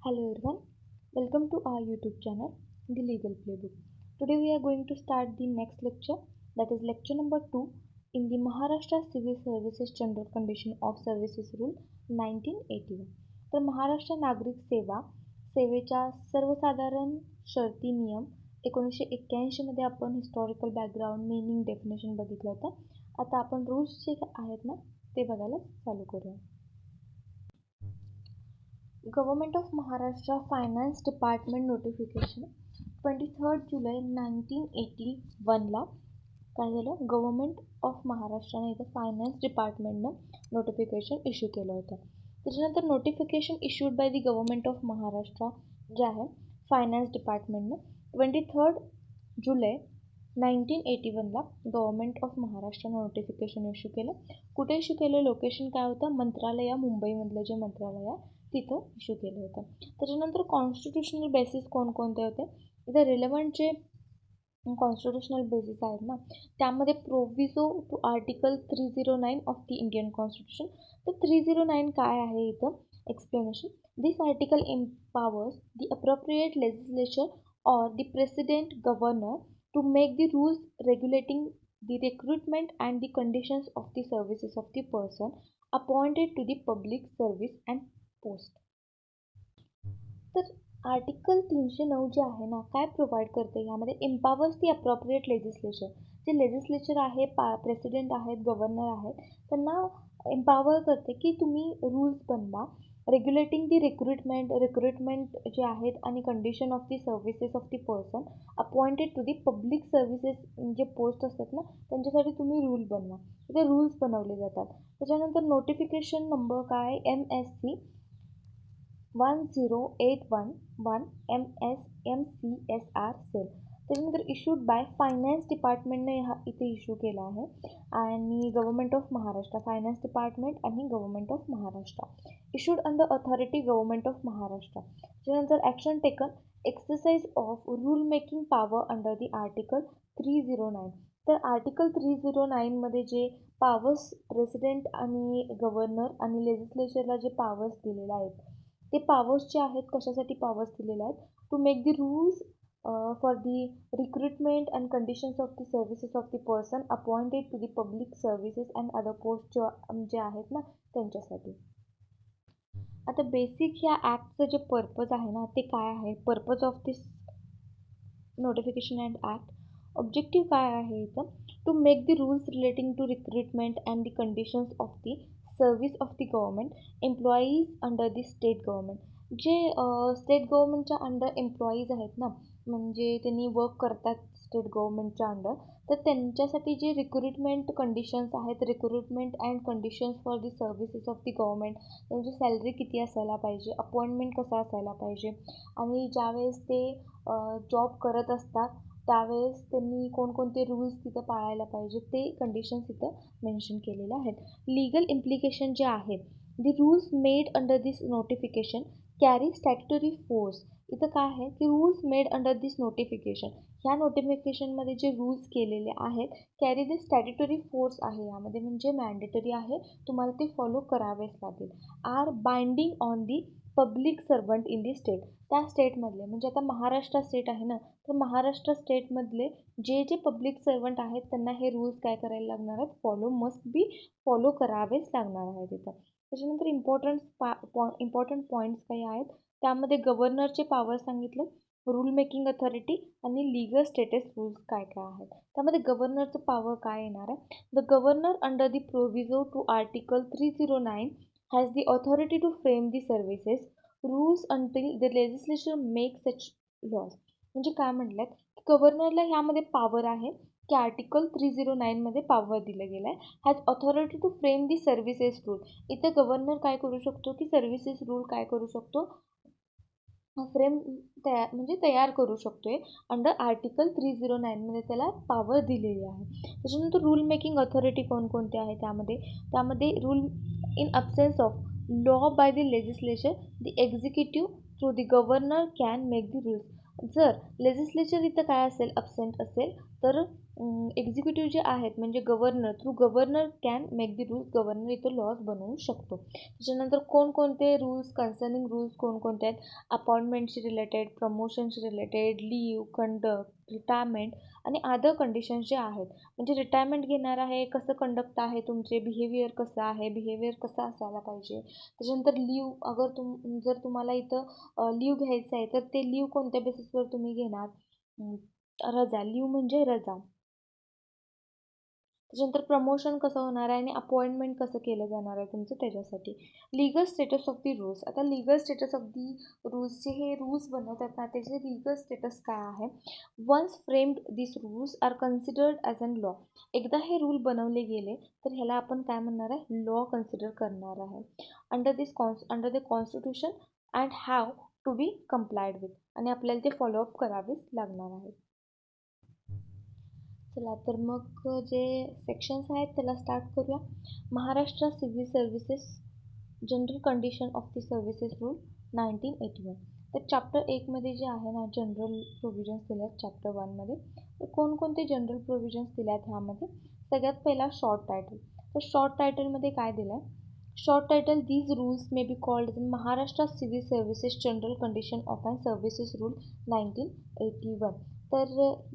Hello everyone, welcome to our YouTube channel, The Legal Playbook. Today we are going to start the next lecture, that is lecture number 2 in the Maharashtra Civil Services General Condition of Services Rule 1981. तर महाराष्ट्र नागरिक सेवा सेवेच्या सर्वसाधारण शर्ती नियम एकोणीसशे एक्क्याऐंशीमध्ये आपण historical background meaning definition बघितलं होतं आता आपण रूल्स जे आहेत ना ते बघायला चालू करूया government of Maharashtra finance department notification twenty third July nineteen eighty वनला काय झालं? गव्हर्मेंट ऑफ महाराष्ट्राने इथं फायनान्स डिपार्टमेंटनं नोटिफिकेशन इश्यू केलं होतं. त्याच्यानंतर notification issued by the government of Maharashtra जे आहे finance डिपार्टमेंटनं twenty third July nineteen eighty वनला गव्हर्मेंट ऑफ महाराष्ट्रानं नोटिफिकेशन इश्यू केलं. कुठे इश्यू केलं? लोकेशन काय होतं? मंत्रालय मुंबईमधलं जे मंत्रालय आहे तिथं इश्यू केलं होतं. त्याच्यानंतर कॉन्स्टिट्युशनल बेसिस कोणकोणते होते? इथं रिलेवंट जे कॉन्स्टिट्युशनल बेसिस आहेत ना त्यामध्ये proviso to article three zero nine of the Indian constitution तर थ्री झिरो नाईन काय आहे इथं? Explanation this article empowers the appropriate legislature or the president governor to make the rules regulating the recruitment and the conditions of the services of the person appointed to the public service and post तर article तीनशे नऊ जे आहे ना काय provide करते? यामध्ये empowers the appropriate legislature जे लेजिस्लेचर आहे पा प्रेसिडेंट आहेत गव्हर्नर आहेत त्यांना एम्पावर करते की तुम्ही रूल्स बनवा. रेग्युलेटिंग दी रिक्रुटमेंट रिक्रुटमेंट जे आहेत आणि condition of the services of the person appointed to the public services जे पोस्ट असतात ना त्यांच्यासाठी तुम्ही रूल बनवा. ते रूल्स बनवले जातात. त्याच्यानंतर नोटिफिकेशन नंबर काय? M S C one zero eight one one M S M C S R cell त्याच्यानंतर इश्यूड बाय फायनान्स डिपार्टमेंटने हा इथे इश्यू केला आहे. आणि government of Maharashtra finance department आणि government of Maharashtra. Issued under authority government of Maharashtra. त्याच्यानंतर action taken exercise of rule making power under the article three zero nine तर article three zero नाईनमध्ये जे powers president आणि governor आणि लेजिस्लेचरला जे powers दिलेले आहेत ते पावर्स जे आहेत कशासाठी पावर्स दिलेले आहेत? To make the rules for the recruitment and conditions of the services of the person appointed to the public services and other post जे आहेत ना त्यांच्यासाठी. आता बेसिक ह्या ॲक्टचं जे पर्पज आहे ना ते काय आहे? Purpose of this notification and act objective काय आहे इथं? To make the rules relating to recruitment and the conditions of the service of the government employees under the state government जे स्टेट गव्हर्मेंटच्या अंडर एम्प्लॉईज आहेत ना म्हणजे त्यांनी work करतात स्टेट गव्हर्मेंटच्या अंडर तर त्यांच्यासाठी जे रिक्रुटमेंट कंडिशन्स आहेत recruitment and conditions for the services of the government त्यांची सॅलरी किती असायला पाहिजे अपॉइंटमेंट कसा असायला पाहिजे आणि ज्यावेळेस ते जॉब करत असतात त्यावेळेस त्यांनी कोणकोणते रूल्स तिथं पाळायला पाहिजे ते कंडिशन्स तिथं मेन्शन केलेले आहेत. लीगल इम्प्लिकेशन जे आहे the rules made under this notification carry statutory force इथं काय आहे? की rules made under this notification ह्या नोटिफिकेशनमध्ये जे रूल्स केलेले आहेत कॅरी दिस स्टॅट्युटरी फोर्स आहे. यामध्ये म्हणजे मॅन्डेटरी आहे तुम्हाला ते फॉलो करावेच लागेल are binding on the public servant in the state त्या स्टेटमधले म्हणजे आता महाराष्ट्र स्टेट आहे ना तर महाराष्ट्र स्टेटमधले जे जे पब्लिक सर्वंट आहेत त्यांना हे रूल्स काय करायला लागणार आहेत? फॉलो मस्ट बी फॉलो करावेच लागणार आहे तिथं. त्याच्यानंतर इम्पॉर्टंट पा पॉ इम्पॉर्टंट पॉईंट्स काही आहेत. त्यामध्ये गव्हर्नरचे पॉवर सांगितलं रूल मेकिंग अथॉरिटी आणि लीगल स्टेटस रूल्स काय काय आहेत. त्यामध्ये गव्हर्नरचं पॉवर काय येणार आहे? The governor under the proviso to article three zero nine has the authority to frame the services rules until the legislature make such laws म्हणजे काय म्हटलं की गव्हर्नरला ह्यामध्ये पॉवर आहे. की आर्टिकल थ्री झिरो नाईनमध्ये पॉवर दिलं गेलं आहे has authority to frame the services rule इथं गव्हर्नर काय करू शकतो? की सर्व्हिसेस रूल काय करू शकतो? फ्रेम तयार म्हणजे तयार करू शकतो आहे अंडर आर्टिकल थ्री झिरो नाईनमध्ये त्याला पॉवर दिलेली आहे. त्याच्यानंतर रूल मेकिंग ऑथॉरिटी कोणकोणते आहे त्यामध्ये? त्यामध्ये rule in absence of law by the legislature the executive through the governor can make the rules जर लेजिस्लेचर इथं काय असेल? अपसेंट असेल तर एक्झिक्युटिव्ह जे आहेत म्हणजे governor through governor can make the rules governor इथं लॉज बनवू शकतो. त्याच्यानंतर कोणकोणते रूल्स कन्सर्निंग रूल्स कोणकोणते आहेत? अपॉइंटमेंटशी रिलेटेड प्रमोशनशी रिलेटेड लीव कंडक्ट रिटायरमेंट आणि अदर कंडिशन्स जे आहेत. म्हणजे रिटायरमेंट घेणार आहे कसं कंडक्ट आहे तुमचे बिहेवियर कसं आहे बिहेवियर कसं असायला पाहिजे? त्याच्यानंतर लीव अगर तुम जर तुम्हाला इथं लीव घ्यायचं आहे तर ते लीव कोणत्या बेसिसवर तुम्ही घेणार? रजा. लीव म्हणजे रजा. त्याच्यानंतर प्रमोशन कसं होणार आहे आणि अपॉइंटमेंट कसं केलं जाणार आहे तुमचं त्याच्यासाठी? Legal status of the rules आता लिगल स्टेटस ऑफ दी रूल्सचे हे रूल्स बनवतात ना त्याचे लिगल स्टेटस काय आहे? Once framed this rules are considered as an law एकदा हे रूल बनवले गेले तर ह्याला आपण काय म्हणणार आहे? लॉ कन्सिडर करणार आहे. Under this cons under the constitution and have to be complied with आणि आपल्याला ते फॉलोअप करावेच लागणार आहे चला तर मग जे सेक्शन्स आहेत त्याला स्टार्ट करूया. Maharashtra civil services general condition of the services rule nineteen eighty one तर चॅप्टर एकमध्ये जे आहे ना जनरल प्रोव्हिजन्स दिले आहेत चॅप्टर वनमध्ये तर कोणकोणते जनरल प्रोव्हिजन्स दिले आहेत ह्यामध्ये? सगळ्यात पहिला शॉर्ट टायटल तर शॉर्ट टायटलमध्ये काय दिलं आहे short title these rules may be called Maharashtra civil services general condition of and services rule nineteen eighty one तर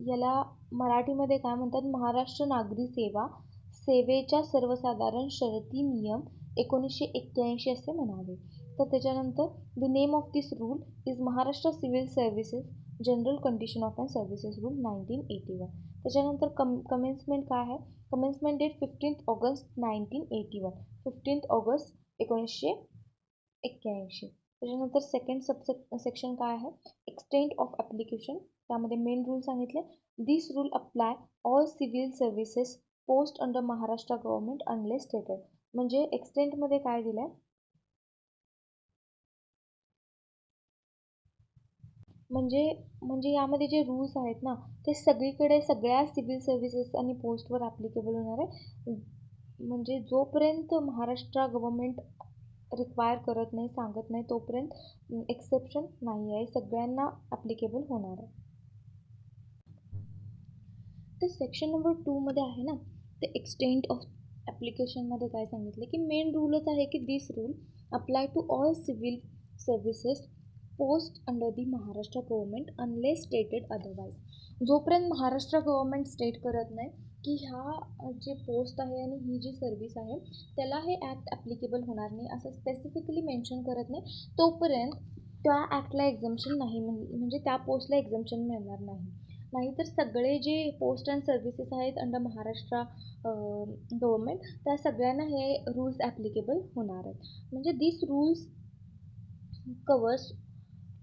याला मराठीमध्ये काय म्हणतात? महाराष्ट्र नागरी सेवा सेवेच्या सर्वसाधारण शर्ती नियम एकोणीसशे एक्क्याऐंशी असे म्हणावे. तर त्याच्यानंतर the name of this rule is Maharashtra civil services general condition of and services rule nineteen eighty one त्याच्यानंतर कम कमेन्समेंट काय आहे? Commencement date fifteenth August nineteen eighty one fifteenth August एकोणीसशे एक्क्याऐंशी. त्याच्यानंतर सेकंड सबसे सेक्शन काय आहे? Extent of application त्यामध्ये मेन रूल सांगितले. This rule apply all civil services post under Maharashtra government unless stated म्हणजे एक्सटेंटमध्ये काय दिलं आहे म्हणजे म्हणजे यामध्ये जे रूल्स आहेत ना ते सगळीकडे सगळ्या सिव्हिल सर्व्हिसेस आणि पोस्टवर ॲप्लिकेबल होणार आहे. म्हणजे जोपर्यंत महाराष्ट्र गव्हर्मेंट रिक्वायर करत नाही सांगत नाही तोपर्यंत एक्सेप्शन नाही आहे सगळ्यांना ॲप्लिकेबल होणार आहे. तर सेक्शन नंबर टूमध्ये आहे ना ते एक्सटेंट ऑफ ॲप्लिकेशनमध्ये काय सांगितलं की मेन रूलच आहे की this rule apply to all civil services post under the Maharashtra government unless stated otherwise जोपर्यंत महाराष्ट्र गव्हर्मेंट स्टेट करत नाही की ह्या जे पोस्ट आहे आणि ही जी सर्व्हिस आहे त्याला हे ॲक्ट ॲप्लिकेबल होणार नाही असं स्पेसिफिकली मेन्शन करत नाही तोपर्यंत त्या ॲक्टला एक्झम्शन नाही म्हणजे त्या पोस्टला एक्झम्शन मिळणार नाही. नाहीतर सगळे जे पोस्ट अँड सर्व्हिसेस आहेत अंडर महाराष्ट्र गव्हर्मेंट त्या सगळ्यांना हे रूल्स ॲप्लिकेबल होणार आहेत. म्हणजे this rules covers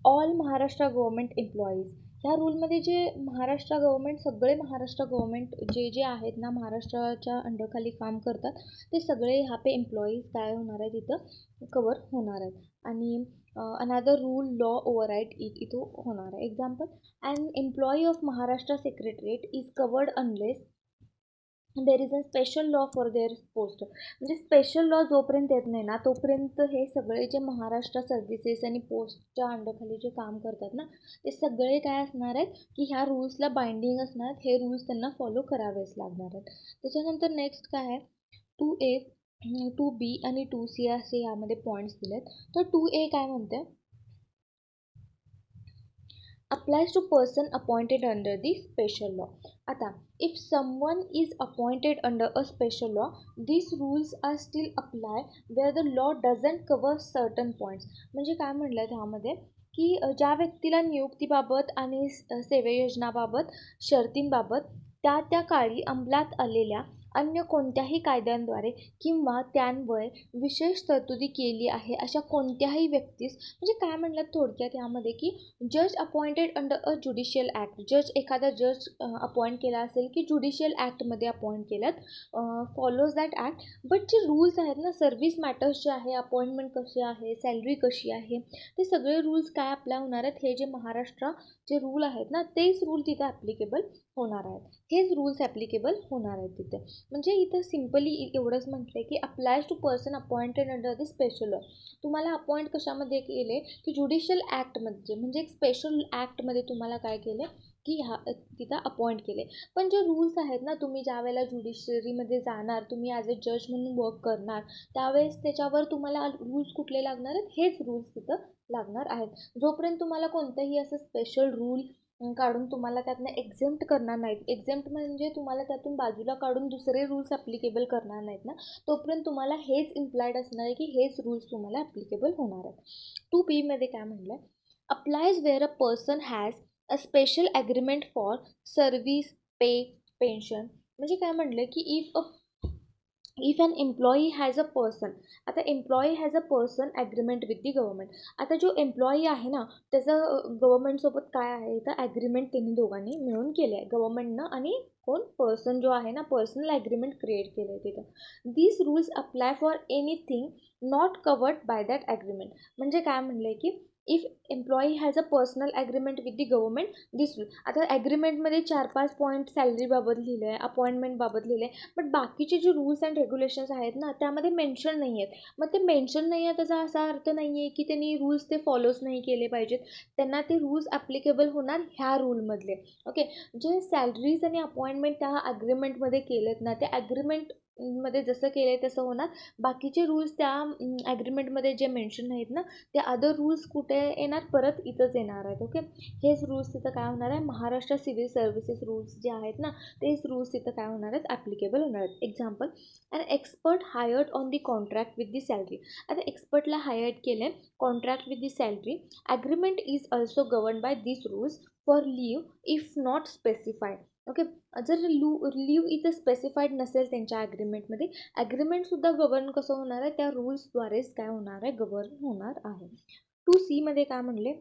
all Maharashtra government employees ह्या रूलमध्ये जे महाराष्ट्र गव्हर्मेंट सगळे महाराष्ट्र गव्हर्मेंट जे जे आहेत ना महाराष्ट्राच्या अंडरखाली काम करतात ते सगळे ह्या पे एम्प्लॉईज काय होणार आहेत तिथं कवर होणार आहेत. आणि another rule law overwrite it इथं होणार आहे. Example and employee of Maharashtra secretariat is covered unless there is a special law for their post म्हणजे स्पेशल लॉ जोपर्यंत येत नाही ना तोपर्यंत हे सगळे जे महाराष्ट्र सर्व्हिसेस आणि पोस्टच्या अंडरखाली जे काम करतात ना ते सगळे काय असणार आहेत की ह्या रूल्सला बाइंडिंग असणार आहेत हे रूल्स त्यांना फॉलो करावेच लागणार आहेत. त्याच्यानंतर नेक्स्ट काय आहे? टू ए टू बी आणि टू सी असे यामध्ये पॉईंट्स दिलेत. तर टू ए काय म्हणते? Applies to person appointed under the special law आता if someone is appointed under a special law this rules are still apply where the law doesn't cover certain points म्हणजे काय म्हणलं आहे ह्यामध्ये की ज्या व्यक्तीला नियुक्तीबाबत आणि सेवे योजनाबाबत शर्तींबाबत त्या त्या काळी अंमलात आलेल्या अन्य कोणत्याही कायद्यांद्वारे किंवा त्यांवर विशेष तरतुदी केली आहे अशा कोणत्याही व्यक्तीस म्हणजे काय म्हणलं थोडक्यात यामध्ये की जज अपॉइंटेड अंडर अ ज्युडिशियल ॲक्ट जज एखादा जज अपॉइंट केला असेल की ज्युडिशियल ॲक्टमध्ये अपॉइंट केल्यात फॉलोज दॅट ॲक्ट बट जे रूल्स आहेत ना सर्व्हिस मॅटर्स जे आहे अपॉइंटमेंट कशी आहे सॅलरी कशी आहे ते सगळे रूल्स काय अप्लाय होणार आहेत हे जे महाराष्ट्र जे रूल आहेत ना तेच रूल तिथे ॲप्लिकेबल होणार आहेत. हेच रूल्स ॲप्लिकेबल होणार आहेत तिथे. म्हणजे इथं सिम्पली एवढंच म्हटलं आहे की applies to person appointed under the special law तुम्हाला अपॉइंट कशामध्ये केले? की ज्युडिशियल ॲक्टमध्ये म्हणजे एक स्पेशल ॲक्टमध्ये तुम्हाला काय केलं? की ह्या तिथं अपॉइंट केले. पण जे रूल्स आहेत ना तुम्ही ज्या वेळेला ज्युडिशरीमध्ये जाणार तुम्ही ॲज अ जज म्हणून वर्क करणार त्यावेळेस त्याच्यावर तुम्हाला रूल्स कुठले लागणार आहेत? हेच रूल्स तिथं लागणार आहेत. जोपर्यंत तुम्हाला कोणतंही असं स्पेशल रूल काढून तुम्हाला त्यातनं एक्झेम्प्ट करणार नाहीत. एक्झेम्प्ट म्हणजे तुम्हाला त्यातून बाजूला काढून दुसरे रूल्स ॲप्लिकेबल करणार नाहीत ना? तोपर्यंत तुम्हाला हेच इम्प्लायड असणार आहे की हेच रूल्स तुम्हाला ॲप्लिकेबल होणार आहेत. टू पीमध्ये काय म्हणलं आहे applies where a person has a special agreement for service pay pension म्हणजे काय म्हटलं की if a if an employee has a person आता employee has a person agreement with the government आता जो एम्प्लॉई आहे ना त्याचं गव्हर्मेंटसोबत काय आहे? तर ॲग्रीमेंट त्यांनी दोघांनी मिळून केले आहे. गव्हर्मेंटनं आणि कोण? पर्सन जो आहे ना पर्सनल ॲग्रीमेंट क्रिएट केलं आहे तिथं. These rules apply for anything not covered by that agreement म्हणजे काय म्हणलं आहे की if employee has a personal agreement with the government this आता ॲग्रीमेंटमध्ये चार पाच पॉईंट सॅलरीबाबत लिहिलं आहे अपॉइंटमेंटबाबत लिहिलं आहे बट बाकीचे जे रूल्स अँड रेग्युलेशन्स आहेत ना त्यामध्ये मेन्शन नाही आहेत मग ते मेन्शन नाही आहे त्याचा असा अर्थ नाही आहे की त्यांनी रूल्स ते फॉलोच नाही केले पाहिजेत. त्यांना ते रूल्स ॲप्लिकेबल होणार ह्या रूलमधले ओके जे सॅलरीज आणि अपॉइंटमेंट त्या ॲग्रीमेंटमध्ये केलेत ना ते ॲग्रीमेंट मध्ये जसं केलं आहे तसं होणार. बाकीचे रूल्स त्या ॲग्रीमेंटमध्ये जे मेन्शन आहेत ना ते अदर रूल्स कुठे येणार? परत इथंच येणार आहेत ओके हेच रूल्स तिथं काय होणार आहे? महाराष्ट्र सिव्हिल सर्व्हिसेस रूल्स जे आहेत ना तेच रूल्स तिथं काय होणार आहेत? ॲप्लिकेबल होणार आहेत. Example and expert hired on the contract with the salary आता एक्सपर्टला हायर्ड केलं आहे contract with the salary agreement is also govern by this rules for leave if not specified okay जर लू लीव इथं स्पेसिफाईड नसेल त्यांच्या ॲग्रीमेंटमध्ये ॲग्रीमेंटसुद्धा गव्हर्न कसं होणार आहे? त्या रूल्सद्वारेच काय होणार आहे? गव्हर्न होणार आहे. टू सीमध्ये काय म्हणले?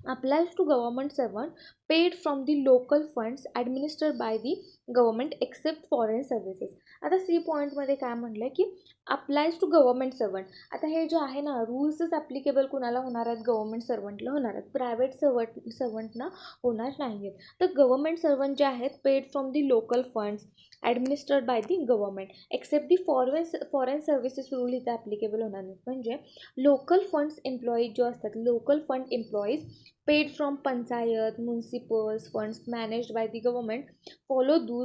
Applies to government servant paid from the local funds administered by the government except foreign services आता सी पॉईंटमध्ये काय म्हटलं की अप्लायज टू गव्हर्मेंट सर्वंट आता हे जे आहे ना रूल्सच ॲप्लिकेबल कुणाला होणार आहेत? गव्हर्मेंट सर्वंटला होणार आहेत. प्रायव्हेट सर्वंट सर्वंटना होणार नाही आहेत तर गव्हर्मेंट सर्वंट जे आहेत paid from the local funds administered by the government except the foreign foreign services rule इथं ॲप्लिकेबल होणार नाहीत. म्हणजे लोकल फंड्स एम्प्लॉईज जो असतात local fund employees paid from panchayat municipals funds managed by the government follow to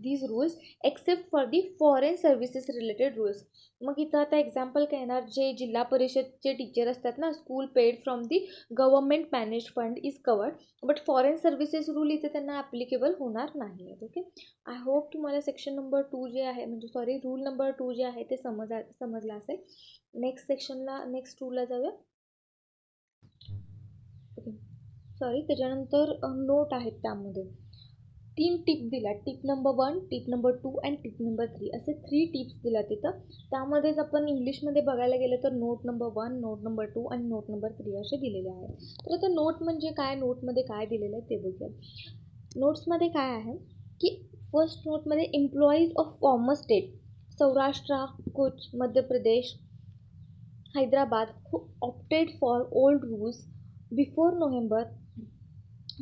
these rules except for the foreign services related rules मग इथं आता example काय येणार जे जिल्हा परिषदचे टीचर असतात ना school paid from the government manage fund is covered but foreign services rule इथे त्यांना ॲप्लिकेबल होणार नाही आहेत ओके आय होप तुम्हाला सेक्शन नंबर टू जे आहे म्हणजे सॉरी रूल नंबर टू जे आहे ते समज समजलं असेल. नेक्स्ट सेक्शनला नेक्स्ट टूला जाऊया ओके सॉरी त्याच्यानंतर नोट आहेत त्यामध्ये. तीन टिप दिल्या. Tip number one tip number two and tip number three असे थ्री टिप्स दिल्या तिथं. त्यामध्येच आपण इंग्लिशमध्ये बघायला गेलं तर note number one note number two आणि नोट नंबर थ्री असे दिलेले आहेत. तर आता नोट म्हणजे काय? नोटमध्ये काय दिलेलं आहे ते बघूया. नोट्समध्ये काय आहे की फर्स्ट नोटमध्ये employees of former state Saurashtra Kutch Madhya Pradesh Hyderabad who opted for old rules before November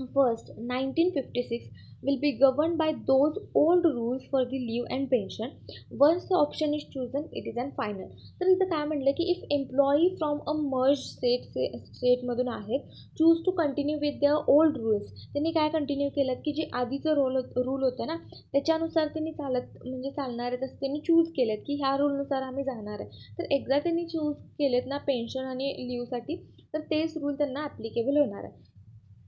first nineteen fifty six will be governed by those old rules for the leave and pension. Once the option is chosen, it is an final. तर इथं काय म्हटलं की if employee from a merge state स्टेटमधून आहेत choose to continue with the old rules त्यांनी काय continue केलं की जे आधीचं रोल रूल होतं ना त्याच्यानुसार त्यांनी चालत म्हणजे चालणार आहेत तसं त्यांनी चूज केलेत की ह्या रूलनुसार आम्ही जाणार आहे तर एकदा त्यांनी चूज केलेत ना पेन्शन आणि लिव्हसाठी तर तेच रूल त्यांना ॲप्लिकेबल होणार आहे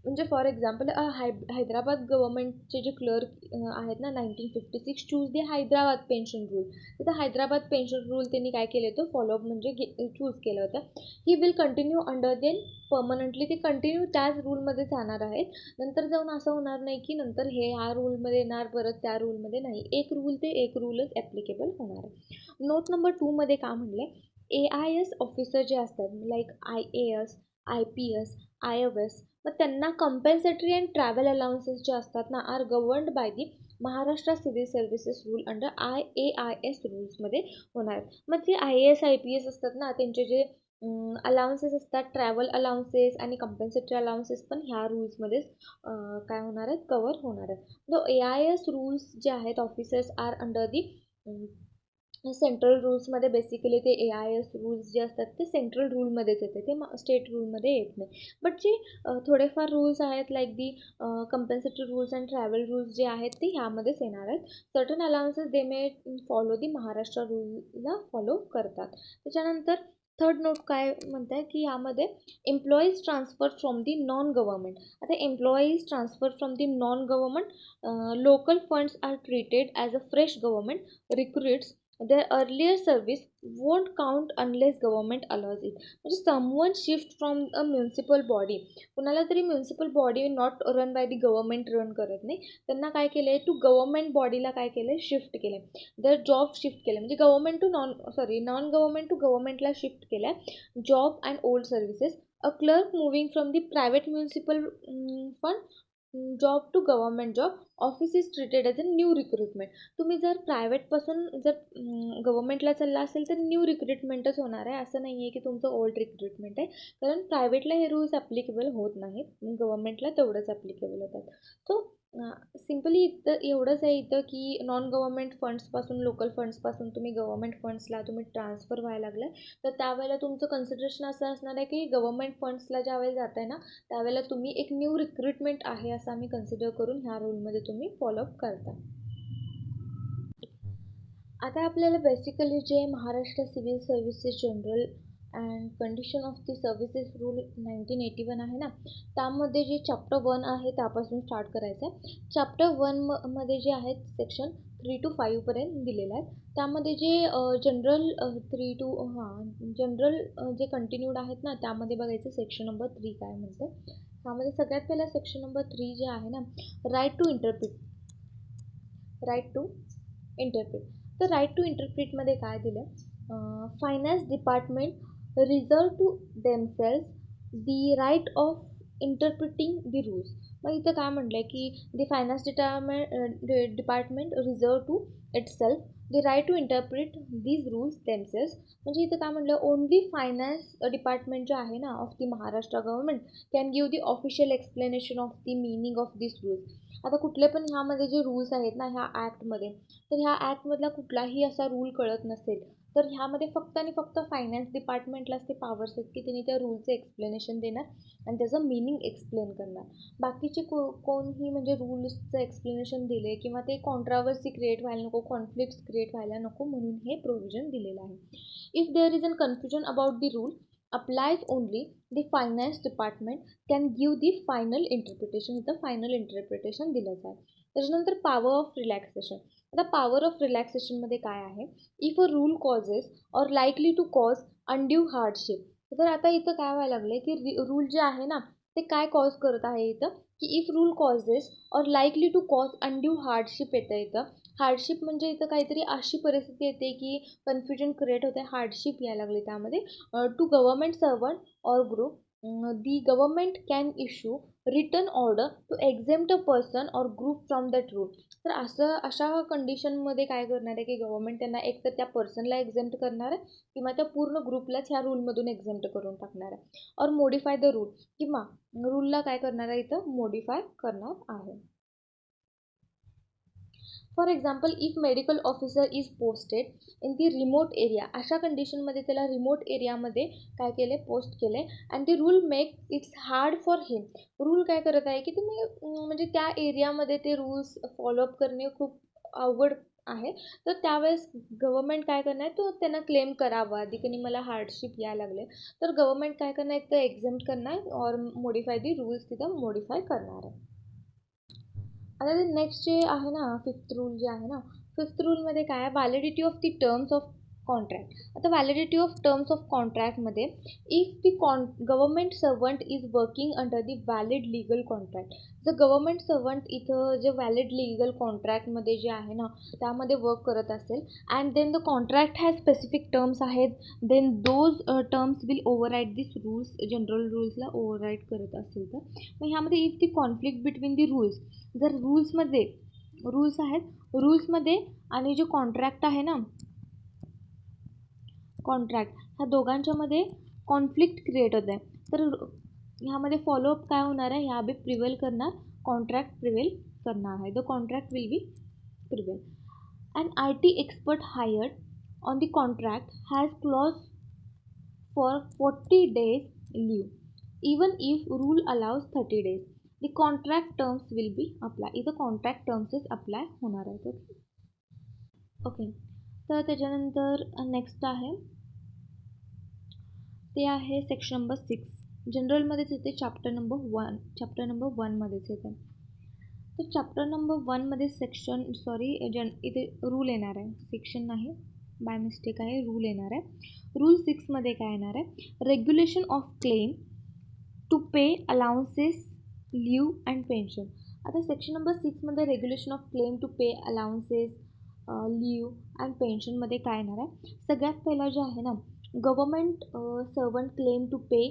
म्हणजे फॉर एक्झाम्पल हाय हैदराबाद गव्हर्मेंटचे जे क्लर्क आहेत ना nineteen fifty six choose the Hyderabad pension rule तिथं हैदराबाद पेन्शन रूल त्यांनी काय केलं होतं? फॉलोअप म्हणजे गे चूज केलं होतं. He will continue under then permanently ते कंटिन्यू त्याच रूलमध्ये जाणार आहेत. नंतर जाऊन असं होणार नाही की नंतर हे ह्या रूलमध्ये येणार परत त्या रूलमध्ये नाही. एक रूल ते एक रूलच ॲप्लिकेबल होणार आहे. नोट नंबर टूमध्ये का आहे ए आय एस ऑफिसर जे असतात like I A S I P S I F S मग त्यांना कंपेन्सेटरी अँड ट्रॅव्हल अलाउन्सेस जे असतात ना are governed by the Maharashtra civil services rule under I A I S रूल्समध्ये होणार आहेत. मग जे I A S I P S असतात ना त्यांचे जे अलाउन्सेस असतात ट्रॅव्हल अलाउन्सेस आणि कंपन्सेटरी अलाउन्सेस पण ह्या रूल्समध्येच काय होणार आहेत? कवर होणार आहेत. तो ए आय एस रूल्स जे आहेत officers are under the central रूल्समध्ये basically ते ए आय एस रूल्स जे असतात ते सेंट्रल रूलमध्येच येते. ते स्टेट रूलमध्ये येत नाही. बट जे थोडेफार रूल्स आहेत like the compensatory rules and travel rules जे आहेत ते ह्यामध्येच येणार आहेत. Certain allowances they may follow the Maharashtra रूलला follow करतात. त्याच्यानंतर थर्ड नोट काय म्हणत आहे की यामध्ये employees transfer from the non government आता employees transfer from the non government local funds are treated as a fresh government recruits their earlier service won't count unless government allows it. म्हणजे someone shift from a municipal body कुणाला तरी municipal body not run by the government run करत नाही. त्यांना काय केलं आहे to government बॉडीला काय केलं आहे शिफ्ट केलं आहे दर जॉब शिफ्ट केलं म्हणजे government to non sorry non government to गव्हर्नमेंटला shift केलं आहे job and old services a clerk moving from the private municipal fund job to government job office is treated as a new recruitment तुम्ही जर प्रायव्हेटपासून जर गव्हर्मेंटला चालला असेल तर new रिक्रुटमेंटच होणार आहे. असं नाही आहे की तुमचं ओल्ड रिक्रुटमेंट आहे. कारण प्रायव्हेटला हे रूल्स ॲप्लिकेबल होत नाहीत. गव्हर्मेंटला तेवढंच ॲप्लिकेबल होतात. सो सिम्पली इथं एवढंच आहे इथं की नॉन गव्हर्मेंट फंड्सपासून लोकल फंड्सपासून तुम्ही गव्हर्मेंट फंड्सला तुम्ही ट्रान्सफर व्हायला लागलं आहे तर त्यावेळेला तुमचं कन्सिडरेशन असं असणार आहे की गव्हर्मेंट फंड्सला ज्यावेळेला जात आहे ना त्यावेळेला तुम्ही एक न्यू रिक्रुटमेंट आहे असं आम्ही कन्सिडर करून ह्या रूलमध्ये तुम्ही फॉलोअप करता. आता आपल्याला बेसिकली जे Maharashtra civil services general and condition of the services rule nineteen eighty one आहे ना त्यामध्ये जे चॅप्टर वन आहे त्यापासून स्टार्ट करायचं आहे चॅप्टर वन म मध्ये जे आहेत सेक्शन थ्री टू फाईव्हपर्यंत दिलेलं आहे. त्यामध्ये जे जनरल थ्री टू हां जनरल जे कंटिन्यूड आहेत ना त्यामध्ये बघायचं सेक्शन नंबर थ्री काय म्हणतं त्यामध्ये सगळ्यात पहिला सेक्शन नंबर थ्री जे आहे ना right to interpret right to interpret तर राईट टू इंटरप्रिटमध्ये काय दिलं finance department reserve to themselves the right of interpreting the rules मग इथं काय म्हटलं आहे की the finance department department reserve to itself the right to interpret these rules themselves म्हणजे इथं काय म्हटलं ओनली फायनान्स डिपार्टमेंट जे आहे ना of the Maharashtra government can give the official explanation of the meaning of this rules आता कुठले पण ह्यामध्ये जे रूल्स आहेत ना ह्या ॲक्टमध्ये तर ह्या ॲक्टमधला कुठलाही असा रूल कळत नसेल. तर ह्यामध्ये फक्त आणि फक्त फायनान्स डिपार्टमेंटलाच ते पावर्स आहेत की त्यांनी त्या रूलचं एक्सप्लेनेशन देणार आणि त्याचं मिनिंग एक्सप्लेन करणार. बाकीचे को कोणही म्हणजे रूल्सचं एक्सप्लेनेशन दिले किंवा ते कॉन्ट्रावर्सी क्रिएट व्हायला नको कॉन्फ्लिक्ट्स क्रिएट व्हायला नको म्हणून हे प्रोव्हिजन दिलेलं आहे. If there is an confusion about the rule applies only the finance department can give the final interpretation इथं फायनल इंटरप्रिटेशन दिलं जाईल. त्याच्यानंतर पॉवर ऑफ रिलॅक्सेशन आता पॉवर ऑफ रिलॅक्सेशनमध्ये काय आहे? If a rule causes or likely to cause undue hardship तर आता इथं काय व्हायला लागलं आहे की रूल जे आहे ना ते काय कॉज करत आहे इथं? की if rule causes or likely to cause undue hardship येतं इथं. हार्डशिप म्हणजे इथं काहीतरी अशी परिस्थिती येते की कन्फ्युजन क्रिएट होते हार्डशिप यायला लागली त्यामध्ये. To government servant or group the government can issue return order to exempt a person or group from that rule तर असं अशा कंडिशनमध्ये काय करणार आहे की गव्हर्मेंट त्यांना एक तर त्या पर्सनला एक्झेम्ट करणार आहे किंवा त्या पूर्ण ग्रुपलाच ह्या रूलमधून एक्झेम्ट करून टाकणार आहे. ऑर मोडिफाय द रूल किंवा रूलला काय करणार आहे इथं? मोडिफाय करणार आहे. For example if medical officer is posted in the remote area अशा कंडिशनमध्ये त्याला रिमोट एरियामध्ये काय केले पोस्ट केले अँड ते rule make its hard for him rule काय करत आहे की तुम्ही म्हणजे त्या एरियामध्ये ते रूल्स फॉलोअप करणे खूप अवघड आहे. तर त्यावेळेस गव्हर्मेंट काय करणार? तो त्यांना क्लेम करावा. आधी की मला हार्डशिप यायला लागले तर गव्हर्मेंट काय करणार? आहे तर एक्झाम्ट करणार ऑर मॉडिफाय दी रूल्स तिथं मॉडिफाय करणार आहे. आता ते नेक्स्ट जे आहे ना फिफ्थ रूल जे आहे ना फिफ्थ रूलमध्ये काय आहे? Validity of the terms of contract आता validity of terms of कॉन्ट्रॅक्टमध्ये if the con government servant is working under the valid legal contract जर गव्हर्मेंट सर्वंट इथं जे व्हॅलिड लिगल कॉन्ट्रॅक्टमध्ये जे आहे ना त्यामध्ये वर्क करत असेल and then the contract has specific terms आहेत then those terms will override this rules general रूल्सला override करत असेल तर. मग ह्यामध्ये if the conflict between the rules जर रूल्समध्ये रूल्स आहेत रूल्समध्ये आणि जे कॉन्ट्रॅक्ट आहे ना कॉन्ट्रॅक्ट ह्या दोघांच्यामध्ये कॉन्फ्लिक्ट क्रिएट होत आहे तर ह्यामध्ये फॉलोअप काय होणार आहे? ह्या बी प्रिवेल करणार कॉन्ट्रॅक्ट प्रिवेल करणार आहे. The contract will be prevail and I T expert hired on the contract has clause for forty days leave even if rule allows thirty days the contract terms will be apply इथं contract टर्म्सच apply होणार आहेत okay okay तर त्याच्यानंतर next आहे. ते आहे section number six जनरलमध्येच येते chapter number one chapter number वनमध्येच येते. तर चॅप्टर नंबर वनमध्ये सेक्शन सॉरी जन इथे रूल येणार आहे. सेक्शन नाही. बाय मिस्टेक आहे. रूल येणार आहे. रूल सिक्समध्ये काय येणार आहे? Regulation of claim to pay allowances leave and pension आता section number सिक्समध्ये regulation of claim to pay allowances leave and पेन्शनमध्ये काय येणार आहे? सगळ्यात पहिला जे आहे ना government servant claim to pay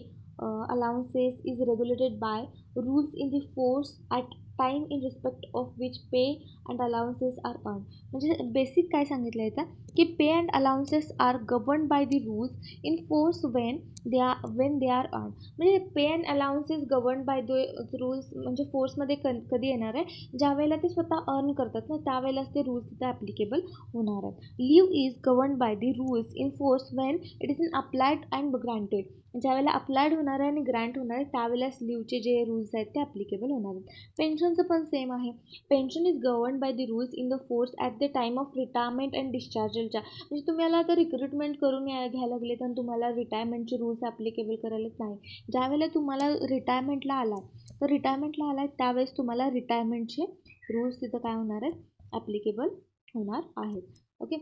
allowances is regulated by rules in the force at time in respect of which pay and allowances are earn म्हणजे बेसिक काय सांगितलं आहे की pay and allowances are govern by the rules in force when they are when they are earn म्हणजे pay and allowances govern by the rules म्हणजे फोर्समध्ये क कधी येणार आहे? ज्या वेळेला ते स्वतः अर्न करतात ना त्यावेळेलाच ते रूल्स तिथे ॲप्लिकेबल होणार आहेत. Leave is govern by the rules in force when it is in applied and granted ज्यावेळेला अप्लायड होणार आहे आणि ग्रँट होणार आहे त्यावेळेलाच लीवचे जे रूल्स आहेत ते ॲप्लिकेबल होणार आहेत. पेन्शनचं पण सेम आहे. Pension is govern by the rules in the force at the time of retirement and डिस्चार्जलच्या म्हणजे तुम्हाला आता रिक्रुटमेंट करून या घ्यायला लागले तर तुम्हाला रिटायरमेंटचे रूल्स ॲप्लिकेबल करायलाच नाही. ज्यावेळेला तुम्हाला रिटायरमेंटला आला तर रिटायरमेंटला आला आहे त्यावेळेस तुम्हाला रिटायरमेंटचे रूल्स तिथं काय होणार आहेत? ॲप्लिकेबल होणार आहेत. ओके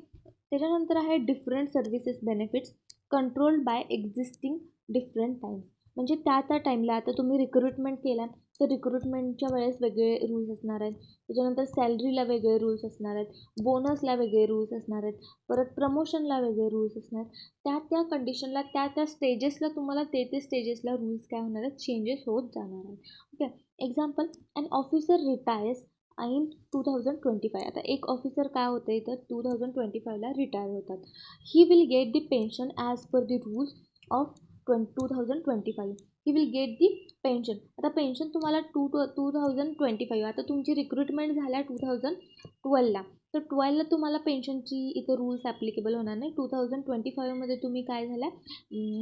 त्याच्यानंतर आहे different services benefits controlled by existing different time म्हणजे त्या त्या टाईमला आता तुम्ही रिक्रुटमेंट केला तर रिक्रुटमेंटच्या वेळेस वेगळे रूल्स असणार आहेत. त्याच्यानंतर सॅलरीला वेगळे रूल्स असणार आहेत. बोनसला वेगळे रूल्स असणार आहेत. परत प्रमोशनला वेगळे रूल्स असणार आहेत. त्या त्या कंडिशनला त्या त्या स्टेजेसला तुम्हाला ते ते स्टेजेसला रूल्स काय होणार आहेत? चेंजेस होत जाणार आहेत. Okay example and officer retires in two thousand twenty five आता एक ऑफिसर काय होते तर टू थाउजंड ट्वेंटी फायला रिटायर होतात. He will get the pension as per the rules of ट्वें two thousand twenty five he will get the pension आता pension तुम्हाला to to two thousand twenty five आता तुमची recruitment झाल्या two thousand ट्वेल्वला तर ट्वेल्वला तुम्हाला पेन्शनची इथं रूल्स ॲप्लिकेबल होणार नाही. टू थाउजंड ट्वेंटी फाईव्हमध्ये तुम्ही काय झाल्या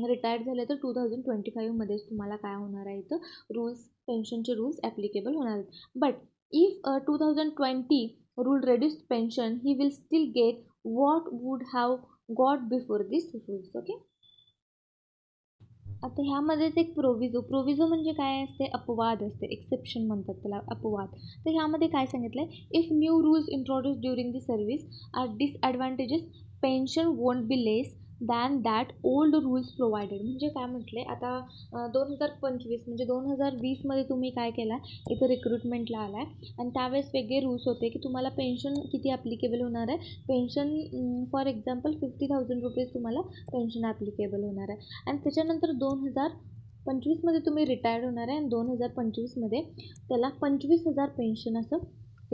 रिटायर्ड झालं तर टू थाउजंड ट्वेंटी फाईव्हमध्येच तुम्हाला काय होणार आहे इथं? रूल्स पेन्शनचे रूल्स ॲप्लिकेबल होणार आहेत. But if two thousand twenty rule reduced pension he will still get what would have got before this rules okay आता ह्यामध्येच एक प्रोविजो प्रोविजो म्हणजे काय असते? अपवाद असते. एक्सेप्शन म्हणतात त्याला अपवाद. तर ह्यामध्ये काय सांगितलं आहे if new rules introduce during the service are disadvantages pension won't be less than that old rules provided म्हणजे काय म्हटले आता दोन हजार पंचवीस म्हणजे दोन हजार वीसमध्ये तुम्ही काय केला इथं रिक्रुटमेंटला आला आहे आणि त्यावेळेस वेगळे रूल्स होते की तुम्हाला पेन्शन किती ॲप्लिकेबल होणार आहे. Pension for example fifty thousand rupees तुम्हाला पेन्शन ॲप्लिकेबल होणार आहे. आणि त्याच्यानंतर दोन हजार पंचवीसमध्ये तुम्ही रिटायर्ड होणार आहे. आणि दोन हजार पंचवीसमध्ये त्याला पंचवीस हजार पेन्शन असं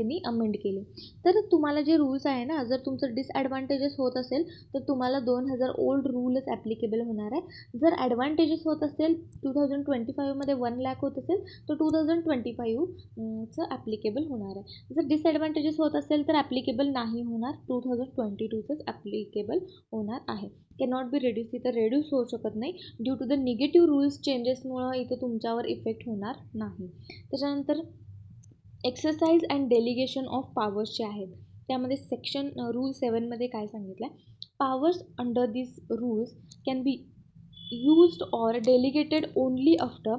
त्यांनी अमेंड केले. तर तुम्हाला जे रूल्स आहे ना जर तुमचं डिसॲडव्हान्टेजेस होत असेल तर तुम्हाला दोन हजार ओल्ड रूलच ॲप्लिकेबल होणार आहे. जर ॲडव्हान्टेजेस होत असेल टू थाउजंड ट्वेंटी फाईव्हमध्ये वन लॅक होत असेल तर टू थाउजंड ट्वेंटी फाईव्हचं ॲप्लिकेबल होणार आहे. जर डिसॲडव्हान्टेजेस होत असेल तर ॲप्लिकेबल नाही होणार टू थाउजंड ट्वेंटी टूचंच ॲप्लिकेबल होणार आहे. कॅनॉट बी रेड्यूस इथं रेड्यूस होऊ शकत नाही. Due to the negative rules चेंजेसमुळं इथं तुमच्यावर इफेक्ट होणार नाही. त्याच्यानंतर exercise and delegation of powers जे आहेत त्यामध्ये सेक्शन रूल सेवनमध्ये काय सांगितलं आहे powers under this rules can be used or delegated only after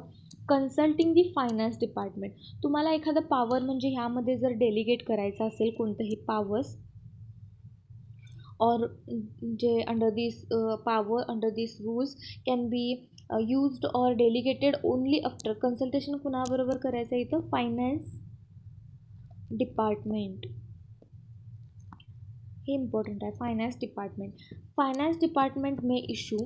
consulting the finance department. तुम्हाला एखादं पॉवर म्हणजे ह्यामध्ये जर डेलिगेट करायचं असेल कोणतंही पॉवर्स ऑर जे under this power under this rules can be used or delegated only after. Consultation कुणाबरोबर करायचं आहे इथं? फायनान्स डिपार्टमेंट हे इम्पॉर्टंट आहे finance department finance department may issue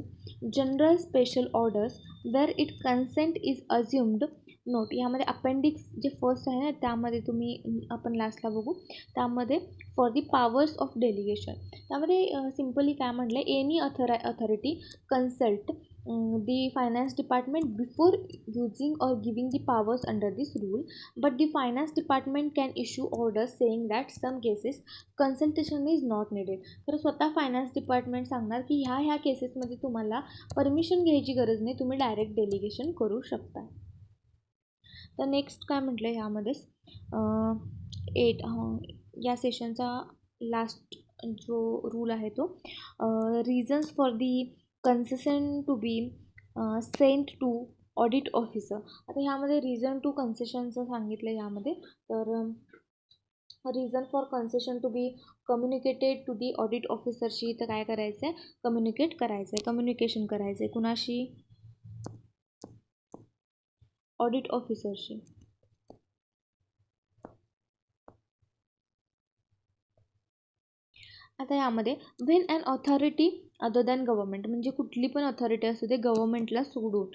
general special orders where it consent is assumed note यामध्ये appendix जे first आहे ना त्यामध्ये तुम्ही आपण लास्टला बघू. त्यामध्ये for the powers of delegation त्यामध्ये सिम्पली काय म्हटलं any author authority consult the finance department before using or giving the powers under this rule but the finance department can issue orders saying that some cases consultation is not needed तर स्वतः finance department सांगणार की ह्या ह्या केसेसमध्ये तुम्हाला permission घ्यायची गरज नाही तुम्ही डायरेक्ट डेलिगेशन करू शकता तर नेक्स्ट काय म्हटलं ह्यामध्येच एट या सेशनचा लास्ट जो रूल आहे तो reasons for the concession to be sent to audit officer आता ह्यामध्ये रिझन टू कन्सेशनचं सांगितलं ह्यामध्ये तर reason for concession to be communicated to the audit ऑफिसरशी तर काय करायचं आहे कम्युनिकेट करायचं आहे कम्युनिकेशन करायचं आहे कुणाशी? ऑडिट ऑफिसरशी आता यामध्ये when and authority other than government म्हणजे कुठली पण अथॉरिटी असू दे गव्हर्मेंटला सोडून.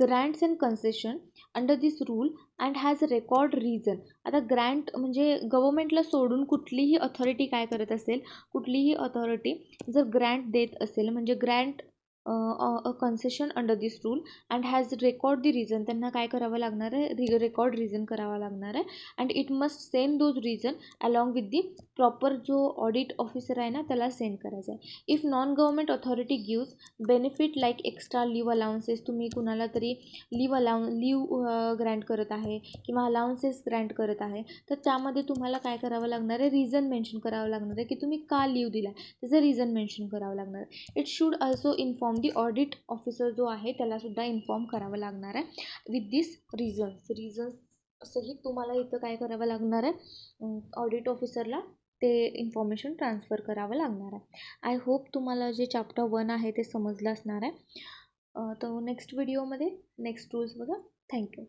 Grants and concession under this rule and has record reason आता ग्रँट म्हणजे गव्हर्मेंटला सोडून कुठलीही ऑथॉरिटी काय करत असेल कुठलीही ऑथॉरिटी जर ग्रँट देत असेल म्हणजे grant a concession under this rule and has record the reason त्यांना काय करावं लागणार आहे? रि रेकॉर्ड रिझन करावा लागणार आहे. And it must same those reason along with the proper जो ऑडिट ऑफिसर आहे ना त्याला सेंड करायचं आहे. If non government authority gives benefit like extra leave allowances तुम्ही कुणाला तरी लिव्ह अलाउ लिव्ह ग्रँट करत आहे किंवा अलाउन्सेस ग्रँट करत आहे तर त्यामध्ये तुम्हाला काय करावं लागणार आहे? रिझन मेन्शन करावं लागणार आहे की तुम्ही का लिव्ह दिला त्याचं रिझन मेन्शन करावं लागणार आहे. It should also inform the audit officer जो आहे त्यालासुद्धा इन्फॉर्म करावं लागणार आहे विथ दिस रिझन्स रिझन्स असंही तुम्हाला इथं काय करावं लागणार आहे? ऑडिट ऑफिसरला ते इन्फॉर्मेशन ट्रान्सफर करावं लागणार आहे. आय होप तुम्हाला जे चॅप्टर वन आहे ते समजलं असणार आहे. तर नेक्स्ट व्हिडिओमध्ये नेक्स्ट रूल्स बघा. थँक्यू